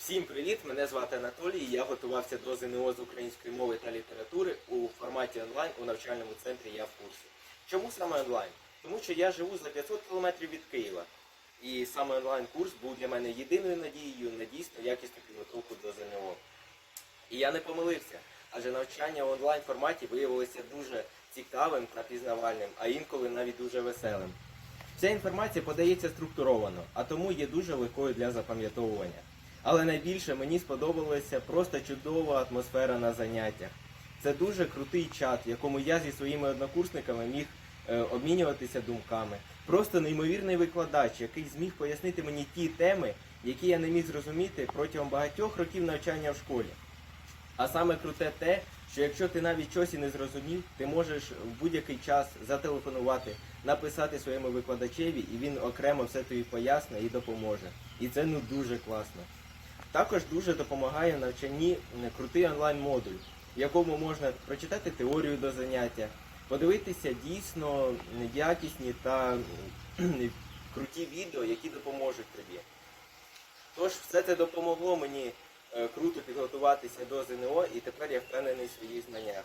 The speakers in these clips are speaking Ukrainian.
Всім привіт! Мене звати Анатолій. Я готувався до ЗНО з української мови та літератури у форматі онлайн у навчальному центрі Я в курсі. Чому саме онлайн? Тому що я живу за 500 кілометрів від Києва. І саме онлайн-курс був для мене єдиною надією на дійсно якісну підготовку до ЗНО. І я не помилився, адже навчання в онлайн форматі виявилося дуже цікавим та пізнавальним, а інколи навіть дуже веселим. Вся інформація подається структуровано, а тому є дуже легкою для запам'ятовування. Але найбільше мені сподобалася просто чудова атмосфера на заняттях. Це дуже крутий чат, в якому я зі своїми однокурсниками міг е, обмінюватися думками. Просто неймовірний викладач, який зміг пояснити мені ті теми, які я не міг зрозуміти протягом багатьох років навчання в школі. А саме круте те, що якщо ти навіть щось і не зрозумів, ти можеш в будь-який час зателефонувати, написати своєму викладачеві, і він окремо все тобі пояснить і допоможе. І це ну дуже класно. Також дуже допомагає навчанні крутий онлайн-модуль, в якому можна прочитати теорію до заняття, подивитися дійсно якісні та круті відео, які допоможуть тобі. Тож все це допомогло мені е, круто підготуватися до ЗНО і тепер я впевнений в своїх знаннях.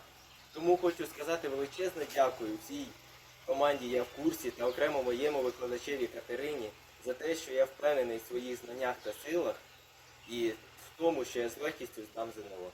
Тому хочу сказати величезне дякую всій команді Я в курсі та окремо моєму викладачеві Катерині за те, що я впевнений в своїх знаннях та силах і в тому, що я з легкістю здам ЗНО.